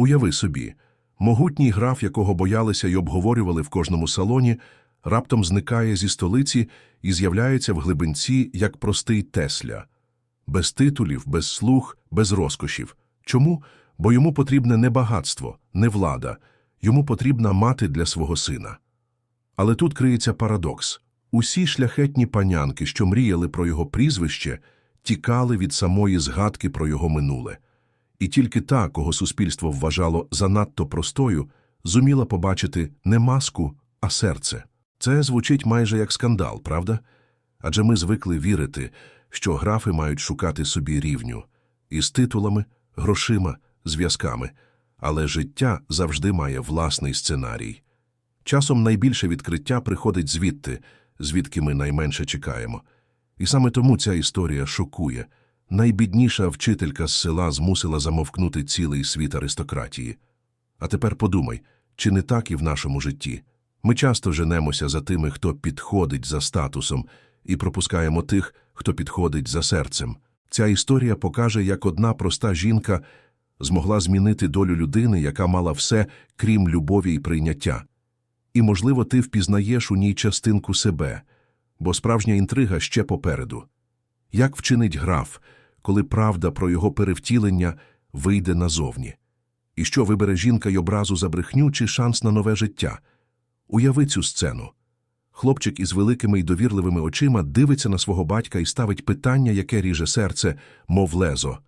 Уяви собі, могутній граф, якого боялися й обговорювали в кожному салоні, раптом зникає зі столиці і з'являється в глибинці як простий Тесля. Без титулів, без слуг, без розкошів. Чому? Бо йому потрібне не багатство, не влада, йому потрібна мати для свого сина. Але тут криється парадокс. Усі шляхетні панянки, що мріяли про його прізвище, тікали від самої згадки про його минуле. І тільки та, кого суспільство вважало занадто простою, зуміла побачити не маску, а серце. Це звучить майже як скандал, правда? Адже ми звикли вірити, що графи мають шукати собі рівню із титулами, грошима, зв'язками, але життя завжди має власний сценарій. Часом найбільше відкриття приходить звідти, звідки ми найменше чекаємо. І саме тому ця історія шокує. Найбідніша вчителька з села змусила замовкнути цілий світ аристократії. А тепер подумай, чи не так і в нашому житті? Ми часто женемося за тими, хто підходить за статусом, і пропускаємо тих, хто підходить за серцем. Ця історія покаже, як одна проста жінка змогла змінити долю людини, яка мала все, крім любові і прийняття. І, можливо, ти впізнаєш у ній частинку себе, бо справжня інтрига ще попереду. Як вчинить граф, коли правда про його перевтілення вийде назовні? І що вибере жінка й образу за брехню чи шанс на нове життя? Уяви цю сцену. Хлопчик із великими й довірливими очима дивиться на свого батька і ставить питання, яке ріже серце, мов лезо.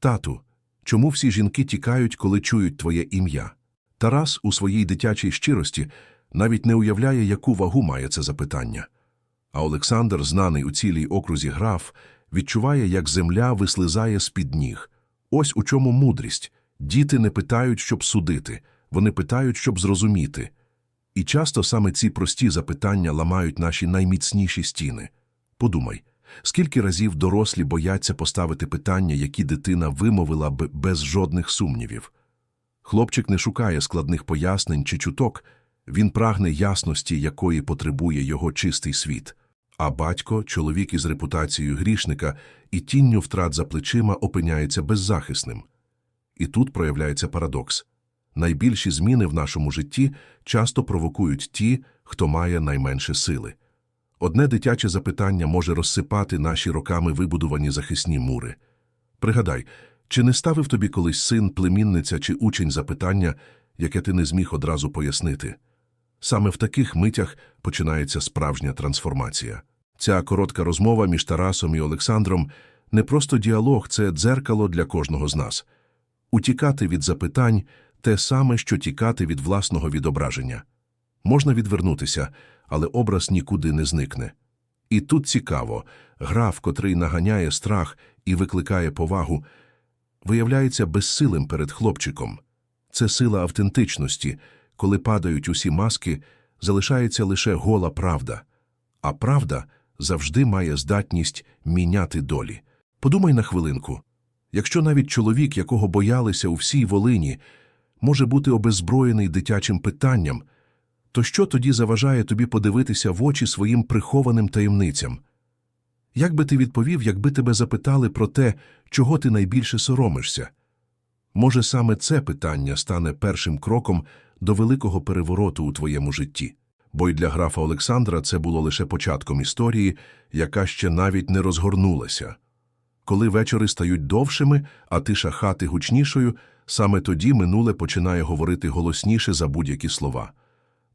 Тату, чому всі жінки тікають, коли чують твоє ім'я? Тарас у своїй дитячій щирості навіть не уявляє, яку вагу має це запитання. А Олександр, знаний у цілій окрузі граф, відчуває, як земля вислизає з-під ніг. Ось у чому мудрість. Діти не питають, щоб судити, вони питають, щоб зрозуміти. І часто саме ці прості запитання ламають наші найміцніші стіни. Подумай, скільки разів дорослі бояться поставити питання, які дитина вимовила б без жодних сумнівів. Хлопчик не шукає складних пояснень чи чуток, він прагне ясності, якої потребує його чистий світ. А батько, чоловік із репутацією грішника і тінню втрат за плечима опиняється беззахисним. І тут проявляється парадокс. Найбільші зміни в нашому житті часто провокують ті, хто має найменше сили. Одне дитяче запитання може розсипати наші роками вибудувані захисні мури. Пригадай, чи не ставив тобі колись син, племінниця чи учень запитання, яке ти не зміг одразу пояснити? Саме в таких митях починається справжня трансформація. Ця коротка розмова між Тарасом і Олександром не просто діалог, це дзеркало для кожного з нас. Утікати від запитань те саме, що тікати від власного відображення. Можна відвернутися, але образ нікуди не зникне. І тут цікаво, граф, котрий наганяє страх і викликає повагу, виявляється безсилим перед хлопчиком. Це сила автентичності, коли падають усі маски, залишається лише гола правда. А правда завжди має здатність міняти долі. Подумай на хвилинку. Якщо навіть чоловік, якого боялися у всій Волині, може бути обезброєний дитячим питанням, то що тоді заважає тобі подивитися в очі своїм прихованим таємницям? Як би ти відповів, якби тебе запитали про те, чого ти найбільше соромишся? Може, саме це питання стане першим кроком до великого перевороту у твоєму житті? Бо й для графа Олександра це було лише початком історії, яка ще навіть не розгорнулася. Коли вечори стають довшими, а тиша хати гучнішою, саме тоді минуле починає говорити голосніше за будь-які слова.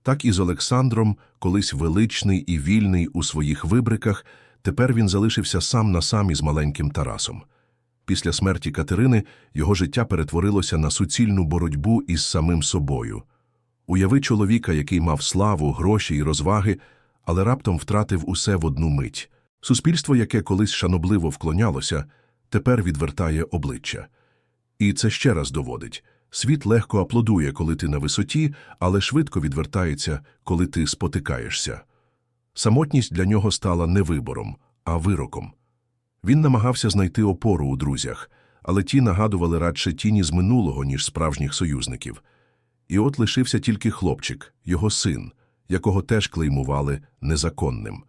Так і з Олександром, колись величний і вільний у своїх вибриках, тепер він залишився сам на сам із маленьким Тарасом. Після смерті Катерини його життя перетворилося на суцільну боротьбу із самим собою. Уяви чоловіка, який мав славу, гроші і розваги, але раптом втратив усе в одну мить. Суспільство, яке колись шанобливо вклонялося, тепер відвертає обличчя. І це ще раз доводить. Світ легко аплодує, коли ти на висоті, але швидко відвертається, коли ти спотикаєшся. Самотність для нього стала не вибором, а вироком. Він намагався знайти опору у друзях, але ті нагадували радше тіні з минулого, ніж справжніх союзників. І от лишився тільки хлопчик, його син, якого теж клеймували незаконним.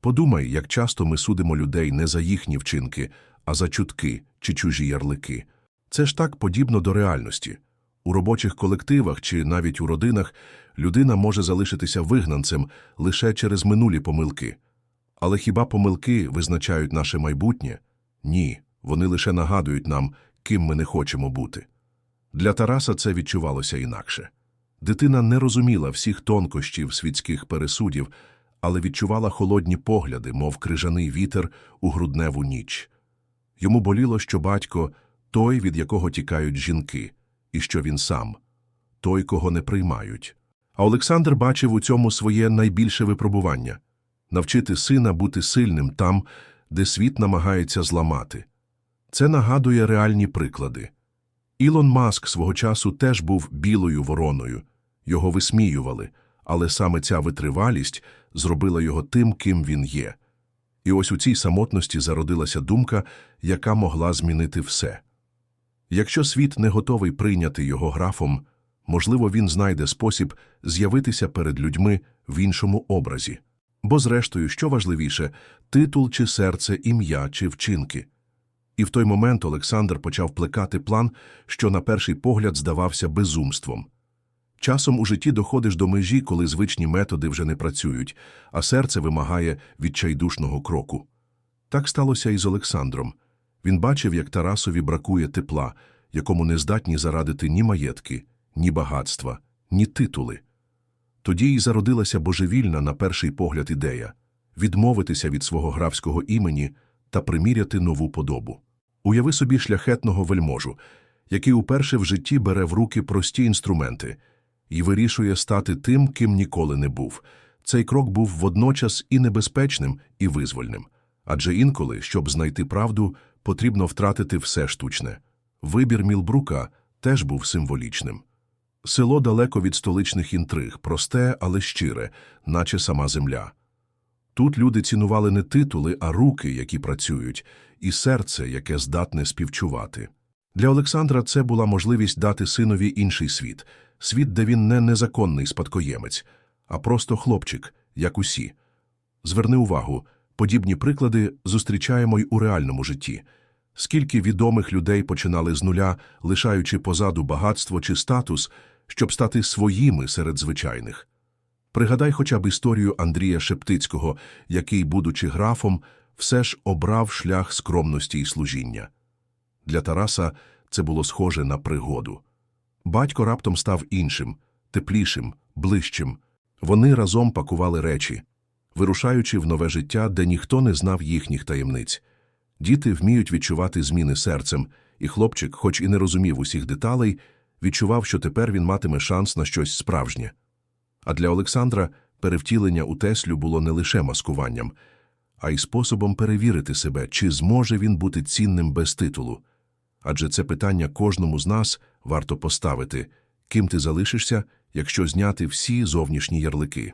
Подумай, як часто ми судимо людей не за їхні вчинки, а за чутки чи чужі ярлики. Це ж так подібно до реальності. У робочих колективах чи навіть у родинах людина може залишитися вигнанцем лише через минулі помилки. Але хіба помилки визначають наше майбутнє? Ні, вони лише нагадують нам, ким ми не хочемо бути. Для Тараса це відчувалося інакше. Дитина не розуміла всіх тонкощів світських пересудів, але відчувала холодні погляди, мов крижаний вітер у грудневу ніч. Йому боліло, що батько – той, від якого тікають жінки, і що він сам – той, кого не приймають. А Олександр бачив у цьому своє найбільше випробування – навчити сина бути сильним там, де світ намагається зламати. Це нагадує реальні приклади. Ілон Маск свого часу теж був білою вороною. Його висміювали, але саме ця витривалість зробила його тим, ким він є. І ось у цій самотності зародилася думка, яка могла змінити все. Якщо світ не готовий прийняти його графом, можливо, він знайде спосіб з'явитися перед людьми в іншому образі. Бо, зрештою, що важливіше – титул чи серце, ім'я чи вчинки. І в той момент Олександр почав плекати план, що на перший погляд здавався безумством. Часом у житті доходиш до межі, коли звичні методи вже не працюють, а серце вимагає відчайдушного кроку. Так сталося і з Олександром. Він бачив, як Тарасові бракує тепла, якому не здатні зарадити ні маєтки, ні багатства, ні титули. Тоді й зародилася божевільна, на перший погляд, ідея – відмовитися від свого графського імені та приміряти нову подобу. Уяви собі шляхетного вельможу, який уперше в житті бере в руки прості інструменти і вирішує стати тим, ким ніколи не був. Цей крок був водночас і небезпечним, і визвольним. Адже інколи, щоб знайти правду, потрібно втратити все штучне. Вибір Мілбрука теж був символічним. Село далеко від столичних інтриг, просте, але щире, наче сама земля. Тут люди цінували не титули, а руки, які працюють, і серце, яке здатне співчувати. Для Олександра це була можливість дати синові інший світ, світ, де він не незаконний спадкоємець, а просто хлопчик, як усі. Зверни увагу, подібні приклади зустрічаємо й у реальному житті. Скільки відомих людей починали з нуля, лишаючи позаду багатство чи статус, щоб стати своїми серед звичайних. Пригадай хоча б історію Андрія Шептицького, який, будучи графом, все ж обрав шлях скромності і служіння. Для Тараса це було схоже на пригоду. Батько раптом став іншим, теплішим, ближчим. Вони разом пакували речі, вирушаючи в нове життя, де ніхто не знав їхніх таємниць. Діти вміють відчувати зміни серцем, і хлопчик, хоч і не розумів усіх деталей, відчував, що тепер він матиме шанс на щось справжнє. А для Олександра перевтілення у Теслю було не лише маскуванням, а й способом перевірити себе, чи зможе він бути цінним без титулу. Адже це питання кожному з нас варто поставити, ким ти залишишся, якщо зняти всі зовнішні ярлики.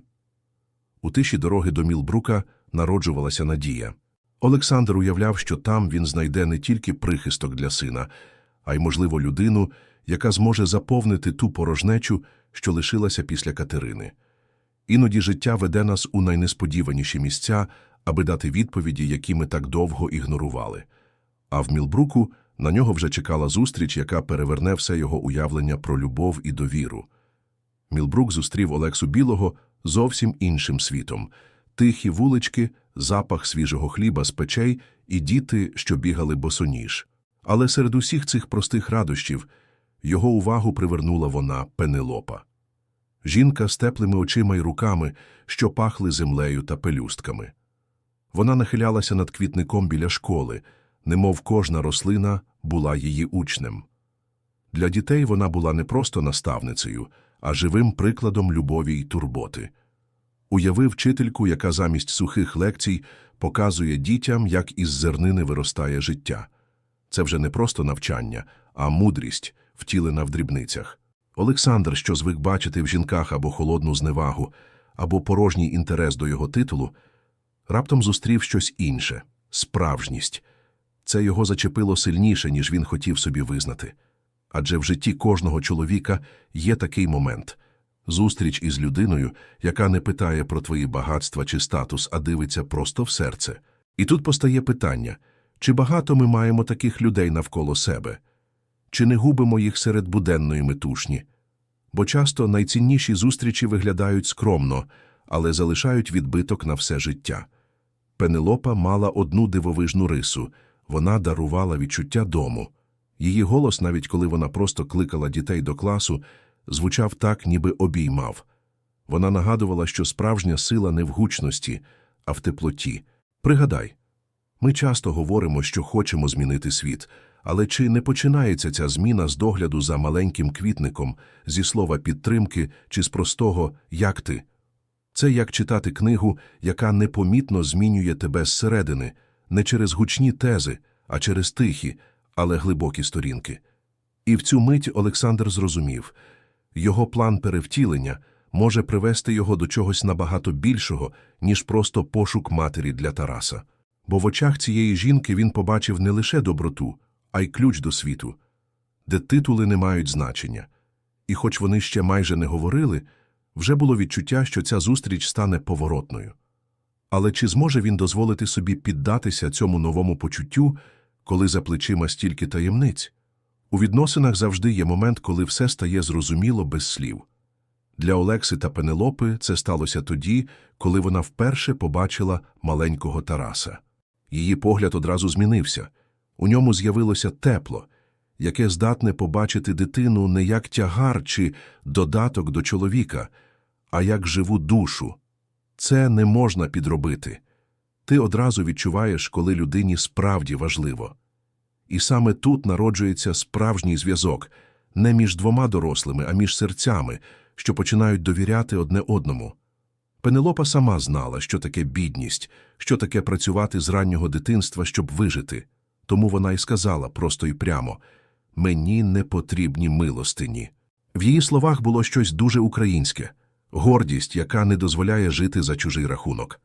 У тиші дороги до Мілбрука народжувалася надія. Олександр уявляв, що там він знайде не тільки прихисток для сина, а й, можливо, людину, яка зможе заповнити ту порожнечу, що лишилася після Катерини. Іноді життя веде нас у найнесподіваніші місця, аби дати відповіді, які ми так довго ігнорували. А в Мілбруку на нього вже чекала зустріч, яка переверне все його уявлення про любов і довіру. Мілбрук зустрів Олексу Білого зовсім іншим світом тихі вулички, запах свіжого хліба з печей і діти, що бігали босоніж. Але серед усіх цих простих радощів його увагу привернула вона Пенелопа. Жінка з теплими очима й руками, що пахли землею та пелюстками. Вона нахилялася над квітником біля школи, немов кожна рослина була її учнем. Для дітей вона була не просто наставницею, а живим прикладом любові й турботи. Уяви вчительку, яка замість сухих лекцій показує дітям, як із зернини виростає життя. Це вже не просто навчання, а мудрість, втілена в дрібницях. Олександр, що звик бачити в жінках або холодну зневагу, або порожній інтерес до його титулу, раптом зустрів щось інше справжність. Це його зачепило сильніше, ніж він хотів собі визнати. Адже в житті кожного чоловіка є такий момент зустріч із людиною, яка не питає про твої багатства чи статус, а дивиться просто в серце. І тут постає питання чи багато ми маємо таких людей навколо себе? Чи не губимо їх серед буденної метушні? Бо часто найцінніші зустрічі виглядають скромно, але залишають відбиток на все життя. Пенелопа мала одну дивовижну рису вона дарувала відчуття дому. Її голос, навіть коли вона просто кликала дітей до класу, звучав так, ніби обіймав. Вона нагадувала, що справжня сила не в гучності, а в теплоті. Пригадай, ми часто говоримо, що хочемо змінити світ, але чи не починається ця зміна з догляду за маленьким квітником, зі слова підтримки чи з простого «як ти?». Це як читати книгу, яка непомітно змінює тебе зсередини, не через гучні тези, а через тихі, але глибокі сторінки. І в цю мить Олександр зрозумів його план перевтілення може привести його до чогось набагато більшого, ніж просто пошук матері для Тараса. Бо в очах цієї жінки він побачив не лише доброту, а й ключ до світу, де титули не мають значення. І хоч вони ще майже не говорили, вже було відчуття, що ця зустріч стане поворотною. Але чи зможе він дозволити собі піддатися цьому новому почуттю, коли за плечима стільки таємниць? У відносинах завжди є момент, коли все стає зрозуміло без слів. Для Олекси та Пенелопи це сталося тоді, коли вона вперше побачила маленького Тараса. Її погляд одразу змінився. У ньому з'явилося тепло, яке здатне побачити дитину не як тягар чи додаток до чоловіка, а як живу душу. Це не можна підробити. Ти одразу відчуваєш, коли людині справді важливо. І саме тут народжується справжній зв'язок не між двома дорослими, а між серцями, що починають довіряти одне одному. Пенелопа сама знала, що таке бідність, що таке працювати з раннього дитинства, щоб вижити. Тому вона й сказала просто й прямо мені не потрібні милостині. В її словах було щось дуже українське гордість, яка не дозволяє жити за чужий рахунок.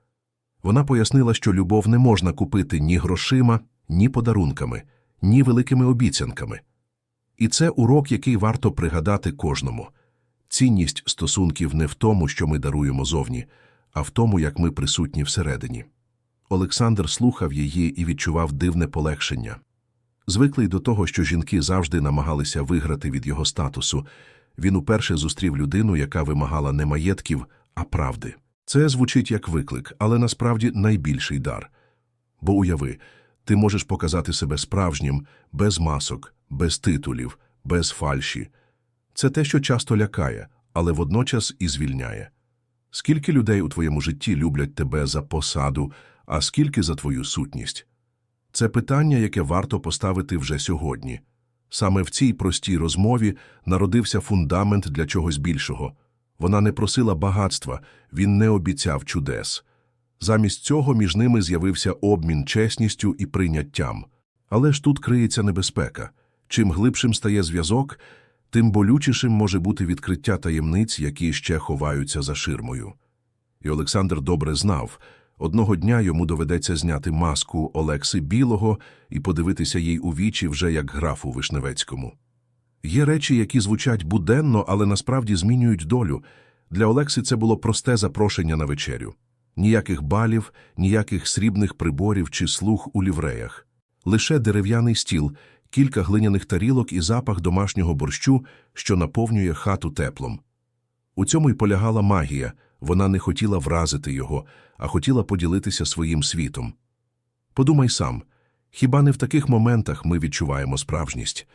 Вона пояснила, що любов не можна купити ні грошима, ні подарунками, ні великими обіцянками. І це урок, який варто пригадати кожному. Цінність стосунків не в тому, що ми даруємо зовні, а в тому, як ми присутні всередині. Олександр слухав її і відчував дивне полегшення. Звиклий до того, що жінки завжди намагалися виграти від його статусу, він уперше зустрів людину, яка вимагала не маєтків, а правди. Це звучить як виклик, але насправді найбільший дар. Бо уяви, ти можеш показати себе справжнім, без масок, без титулів, без фальші. Це те, що часто лякає, але водночас і звільняє. Скільки людей у твоєму житті люблять тебе за посаду, а скільки за твою сутність? Це питання, яке варто поставити вже сьогодні. Саме в цій простій розмові народився фундамент для чогось більшого. Вона не просила багатства, він не обіцяв чудес. Замість цього між ними з'явився обмін чесністю і прийняттям. Але ж тут криється небезпека. Чим глибшим стає зв'язок, тим болючішим може бути відкриття таємниць, які ще ховаються за ширмою. І Олександр добре знав, одного дня йому доведеться зняти маску Олекси Білого і подивитися їй у вічі вже як графу Вишневецькому. Є речі, які звучать буденно, але насправді змінюють долю. Для Олекси це було просте запрошення на вечерю. Ніяких балів, ніяких срібних приборів чи слуг у лівреях. Лише дерев'яний стіл, кілька глиняних тарілок і запах домашнього борщу, що наповнює хату теплом. У цьому й полягала магія, вона не хотіла вразити його, а хотіла поділитися своїм світом. Подумай сам, хіба не в таких моментах ми відчуваємо справжність?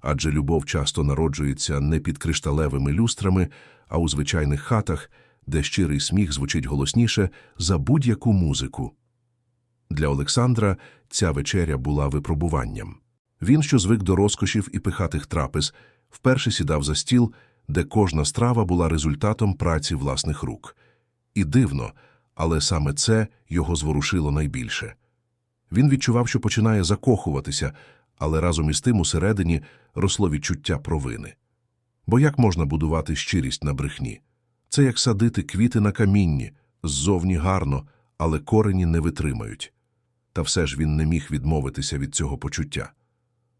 Адже любов часто народжується не під кришталевими люстрами, а у звичайних хатах, де щирий сміх звучить голосніше за будь-яку музику. Для Олександра ця вечеря була випробуванням. Він, що звик до розкошів і пихатих трапез, вперше сідав за стіл, де кожна страва була результатом праці власних рук. І дивно, але саме це його зворушило найбільше. Він відчував, що починає закохуватися, але разом із тим усередині росло відчуття провини. Бо як можна будувати щирість на брехні? Це як садити квіти на камінні, ззовні гарно, але корені не витримають. Та все ж він не міг відмовитися від цього почуття.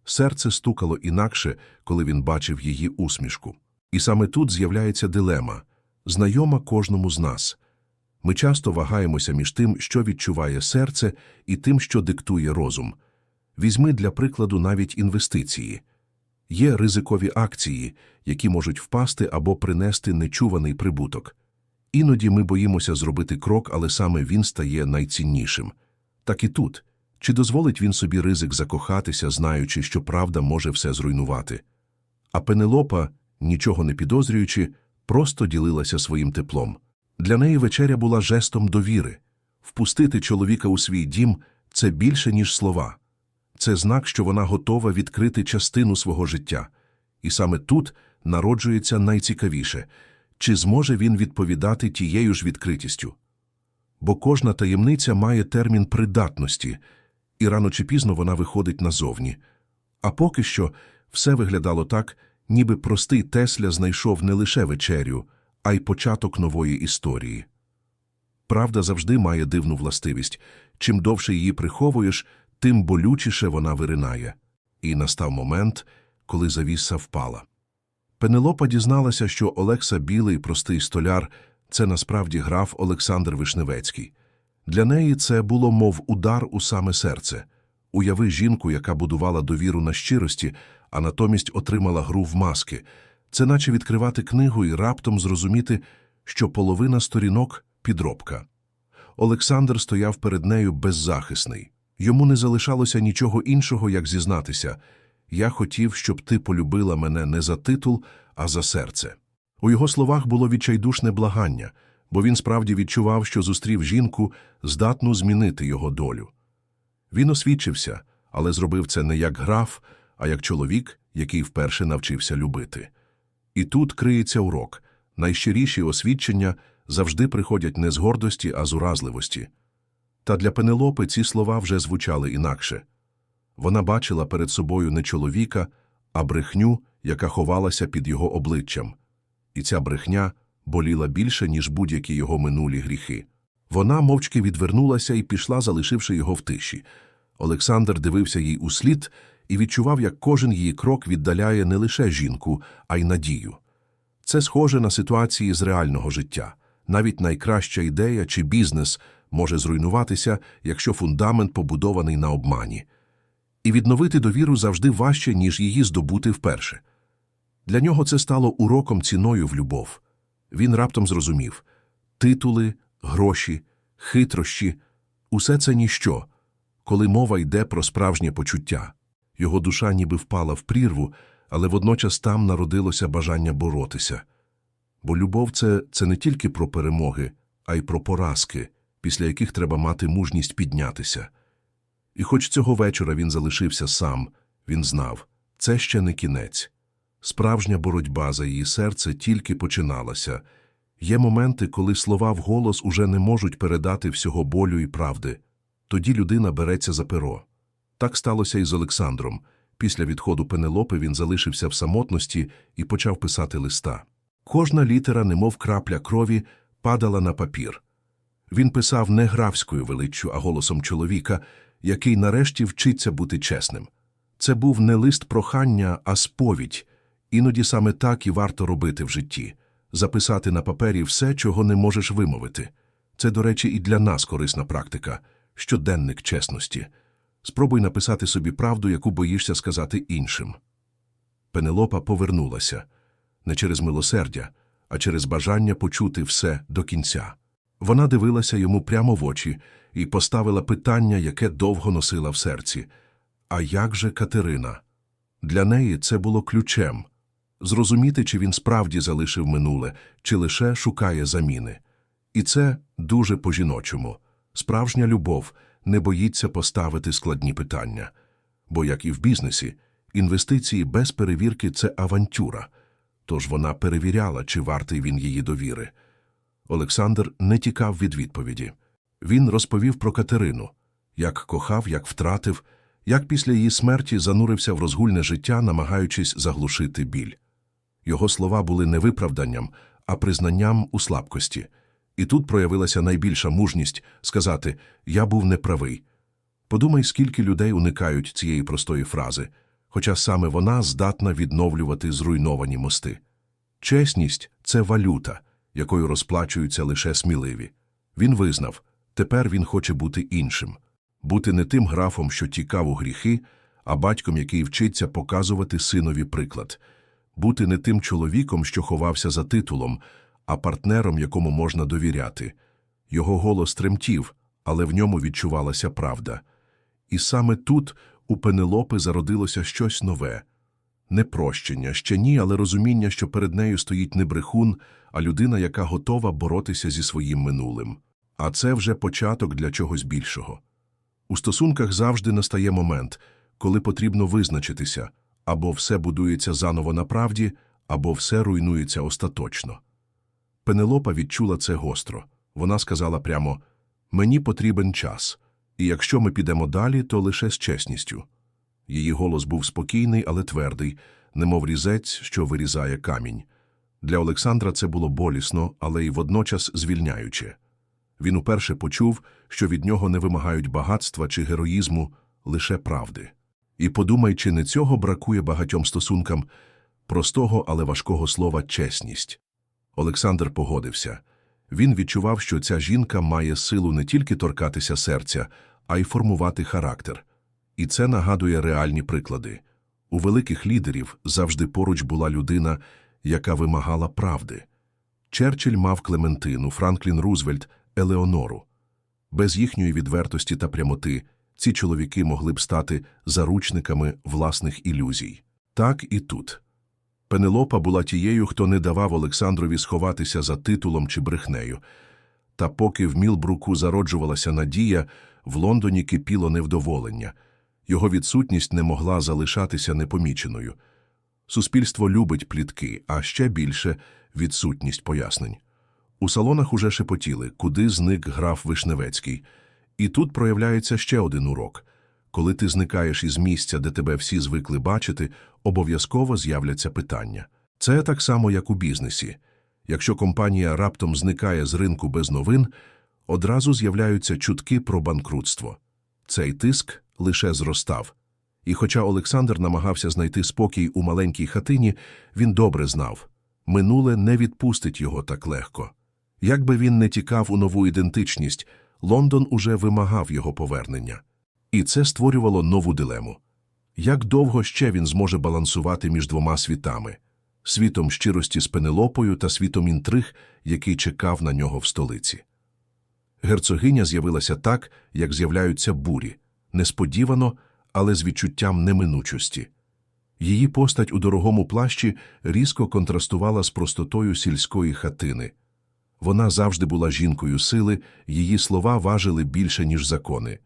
Серце стукало інакше, коли він бачив її усмішку. І саме тут з'являється дилема, знайома кожному з нас. Ми часто вагаємося між тим, що відчуває серце, і тим, що диктує розум. Візьми для прикладу навіть інвестиції. Є ризикові акції, які можуть впасти або принести нечуваний прибуток. Іноді ми боїмося зробити крок, але саме він стає найціннішим. Так і тут. Чи дозволить він собі ризик закохатися, знаючи, що правда може все зруйнувати? А Пенелопа, нічого не підозрюючи, просто ділилася своїм теплом. Для неї вечеря була жестом довіри. Впустити чоловіка у свій дім – це більше, ніж слова. Це знак, що вона готова відкрити частину свого життя. І саме тут народжується найцікавіше – чи зможе він відповідати тією ж відкритістю? Бо кожна таємниця має термін придатності, і рано чи пізно вона виходить назовні. А поки що все виглядало так, ніби простий Тесля знайшов не лише вечерю, а й початок нової історії. Правда завжди має дивну властивість. Чим довше її приховуєш, тим болючіше вона виринає. І настав момент, коли завіса впала. Пенелопа дізналася, що Олекса Білий, простий столяр, це насправді граф Олександр Вишневецький. Для неї це було мов удар у саме серце. Уяви жінку, яка будувала довіру на щирості, а натомість отримала гру в маски. Це наче відкривати книгу і раптом зрозуміти, що половина сторінок – підробка. Олександр стояв перед нею беззахисний. Йому не залишалося нічого іншого, як зізнатися. Я хотів, щоб ти полюбила мене не за титул, а за серце. У його словах було відчайдушне благання, бо він справді відчував, що зустрів жінку, здатну змінити його долю. Він освідчився, але зробив це не як граф, а як чоловік, який вперше навчився любити. І тут криється урок. Найщиріші освідчення завжди приходять не з гордості, а з уразливості. Та для Пенелопи ці слова вже звучали інакше. Вона бачила перед собою не чоловіка, а брехню, яка ховалася під його обличчям. І ця брехня боліла більше, ніж будь-які його минулі гріхи. Вона мовчки відвернулася і пішла, залишивши його в тиші. Олександр дивився їй услід і відчував, як кожен її крок віддаляє не лише жінку, а й надію. Це схоже на ситуації з реального життя. Навіть найкраща ідея чи бізнес може зруйнуватися, якщо фундамент побудований на обмані. І відновити довіру завжди важче, ніж її здобути вперше. Для нього це стало уроком ціною в любов. Він раптом зрозумів – титули, гроші, хитрощі – усе це ніщо, коли мова йде про справжнє почуття. Його душа ніби впала в прірву, але водночас там народилося бажання боротися. Бо любов це, це не тільки про перемоги, а й про поразки, після яких треба мати мужність піднятися. І хоч цього вечора він залишився сам, він знав – це ще не кінець. Справжня боротьба за її серце тільки починалася. Є моменти, коли слова вголос уже не можуть передати всього болю і правди. Тоді людина береться за перо. Так сталося і з Олександром. Після відходу Пенелопи він залишився в самотності і почав писати листа. Кожна літера, немов крапля крові, падала на папір. Він писав не графською величчю, а голосом чоловіка, який нарешті вчиться бути чесним. Це був не лист прохання, а сповідь. Іноді саме так і варто робити в житті записати на папері все, чого не можеш вимовити. Це, до речі, і для нас корисна практика щоденник чесності. Спробуй написати собі правду, яку боїшся сказати іншим. Пенелопа повернулася не через милосердя, а через бажання почути все до кінця. Вона дивилася йому прямо в очі і поставила питання, яке довго носила в серці. А як же Катерина? Для неї це було ключем зрозуміти, чи він справді залишив минуле, чи лише шукає заміни. І це дуже по-жіночому. Справжня любов не боїться поставити складні питання. Бо, як і в бізнесі, інвестиції без перевірки це авантюра. Тож вона перевіряла, чи вартий він її довіри. Олександр не тікав від відповіді. Він розповів про Катерину, як кохав, як втратив, як після її смерті занурився в розгульне життя, намагаючись заглушити біль. Його слова були не виправданням, а признанням у слабкості. І тут проявилася найбільша мужність сказати «я був неправий». Подумай, скільки людей уникають цієї простої фрази, хоча саме вона здатна відновлювати зруйновані мости. Чесність це валюта, якою розплачуються лише сміливі. Він визнав, тепер він хоче бути іншим, бути не тим графом, що тікав у гріхи, а батьком, який вчиться показувати синові приклад, бути не тим чоловіком, що ховався за титулом, а партнером, якому можна довіряти. Його голос тремтів, але в ньому відчувалася правда. І саме тут у Пенелопи зародилося щось нове. Не прощення, ще ні, але розуміння, що перед нею стоїть не брехун, а людина, яка готова боротися зі своїм минулим. А це вже початок для чогось більшого. У стосунках завжди настає момент, коли потрібно визначитися, або все будується заново на правді, або все руйнується остаточно. Пенелопа відчула це гостро. Вона сказала прямо «Мені потрібен час, і якщо ми підемо далі, то лише з чесністю». Її голос був спокійний, але твердий, немов різець, що вирізає камінь. Для Олександра це було болісно, але й водночас звільняюче. Він уперше почув, що від нього не вимагають багатства чи героїзму, лише правди. І подумай, чи не цього бракує багатьом стосункам простого, але важкого слова чесність. Олександр погодився. Він відчував, що ця жінка має силу не тільки торкатися серця, а й формувати характер. І це нагадує реальні приклади. У великих лідерів завжди поруч була людина, яка вимагала правди. Черчилль мав Клементину, Франклін Рузвельт – Елеонору. Без їхньої відвертості та прямоти ці чоловіки могли б стати заручниками власних ілюзій. Так і тут. Пенелопа була тією, хто не давав Олександрові сховатися за титулом чи брехнею. Та поки в Мілбруку зароджувалася надія, в Лондоні кипіло невдоволення. Його відсутність не могла залишатися непоміченою. Суспільство любить плітки, а ще більше – відсутність пояснень. У салонах уже шепотіли, куди зник граф Вишневецький. І тут проявляється ще один урок. Коли ти зникаєш із місця, де тебе всі звикли бачити, обов'язково з'являться питання. Це так само, як у бізнесі. Якщо компанія раптом зникає з ринку без новин, одразу з'являються чутки про банкрутство. Цей тиск лише зростав. І хоча Олександр намагався знайти спокій у маленькій хатині, він добре знав – минуле не відпустить його так легко. Якби він не тікав у нову ідентичність, Лондон уже вимагав його повернення. І це створювало нову дилему. Як довго ще він зможе балансувати між двома світами – світом щирості з Пенелопою та світом інтриг, який чекав на нього в столиці? Герцогиня з'явилася так, як з'являються бурі, несподівано, але з відчуттям неминучості. Її постать у дорогому плащі різко контрастувала з простотою сільської хатини. Вона завжди була жінкою сили, її слова важили більше, ніж закони.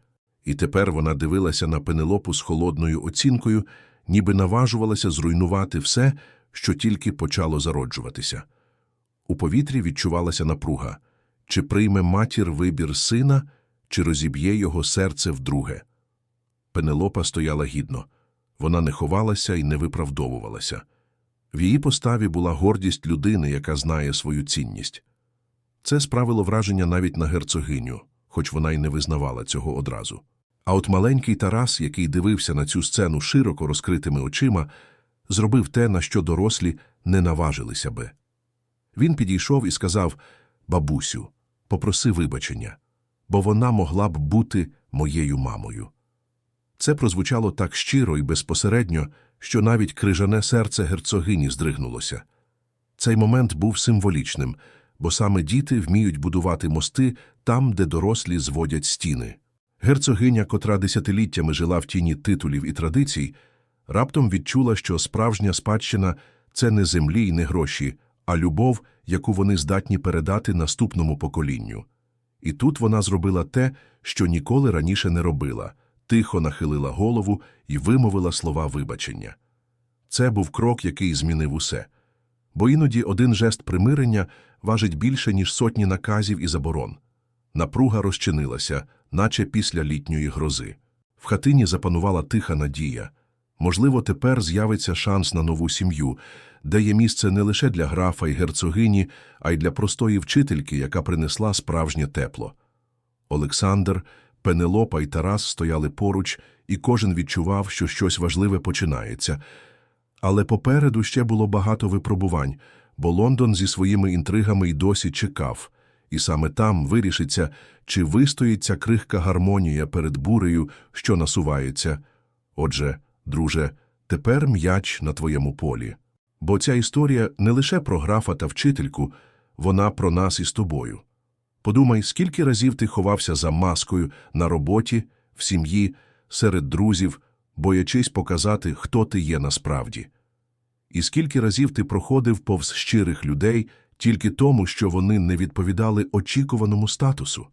І тепер вона дивилася на Пенелопу з холодною оцінкою, ніби наважувалася зруйнувати все, що тільки почало зароджуватися. У повітрі відчувалася напруга – чи прийме матір вибір сина, чи розіб'є його серце вдруге. Пенелопа стояла гідно. Вона не ховалася і не виправдовувалася. В її поставі була гордість людини, яка знає свою цінність. Це справило враження навіть на герцогиню, хоч вона й не визнавала цього одразу. А от маленький Тарас, який дивився на цю сцену широко розкритими очима, зробив те, на що дорослі не наважилися би. Він підійшов і сказав «Бабусю, попроси вибачення, бо вона могла б бути моєю мамою». Це прозвучало так щиро і безпосередньо, що навіть крижане серце герцогині здригнулося. Цей момент був символічним, бо саме діти вміють будувати мости там, де дорослі зводять стіни. Герцогиня, котра десятиліттями жила в тіні титулів і традицій, раптом відчула, що справжня спадщина – це не землі й не гроші, а любов, яку вони здатні передати наступному поколінню. І тут вона зробила те, що ніколи раніше не робила – тихо нахилила голову і вимовила слова вибачення. Це був крок, який змінив усе. Бо іноді один жест примирення важить більше, ніж сотні наказів і заборон. Напруга розчинилася, наче після літньої грози. В хатині запанувала тиха надія. Можливо, тепер з'явиться шанс на нову сім'ю, де є місце не лише для графа і герцогині, а й для простої вчительки, яка принесла справжнє тепло. Олександр, Пенелопа і Тарас стояли поруч, і кожен відчував, що щось важливе починається. Але попереду ще було багато випробувань, бо Лондон зі своїми інтригами й досі чекав. І саме там вирішиться, чи вистоїть ця крихка гармонія перед бурею, що насувається. Отже, Друже, тепер м'яч на твоєму полі. Бо ця історія не лише про графа та вчительку, вона про нас із тобою. Подумай, скільки разів ти ховався за маскою на роботі, в сім'ї, серед друзів, боячись показати, хто ти є насправді. І скільки разів ти проходив повз щирих людей тільки тому, що вони не відповідали очікуваному статусу.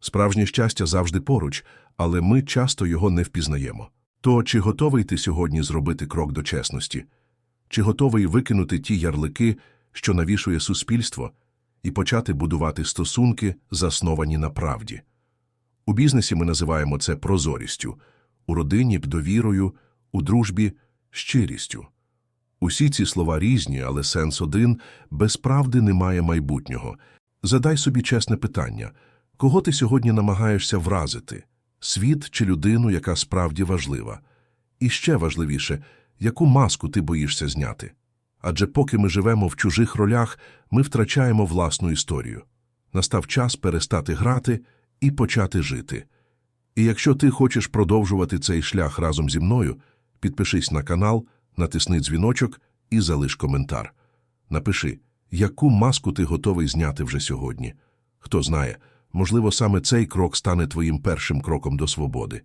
Справжнє щастя завжди поруч, але ми часто його не впізнаємо. То чи готовий ти сьогодні зробити крок до чесності? Чи готовий викинути ті ярлики, що навішує суспільство, і почати будувати стосунки, засновані на правді? У бізнесі ми називаємо це прозорістю, у родині – довірою, у дружбі – щирістю. Усі ці слова різні, але сенс один – без правди немає майбутнього. Задай собі чесне питання – кого ти сьогодні намагаєшся вразити? Світ чи людину, яка справді важлива? І ще важливіше – яку маску ти боїшся зняти? Адже поки ми живемо в чужих ролях, ми втрачаємо власну історію. Настав час перестати грати і почати жити. І якщо ти хочеш продовжувати цей шлях разом зі мною, підпишись на канал, натисни дзвіночок і залиш коментар. Напиши, яку маску ти готовий зняти вже сьогодні. Хто знає, можливо, саме цей крок стане твоїм першим кроком до свободи.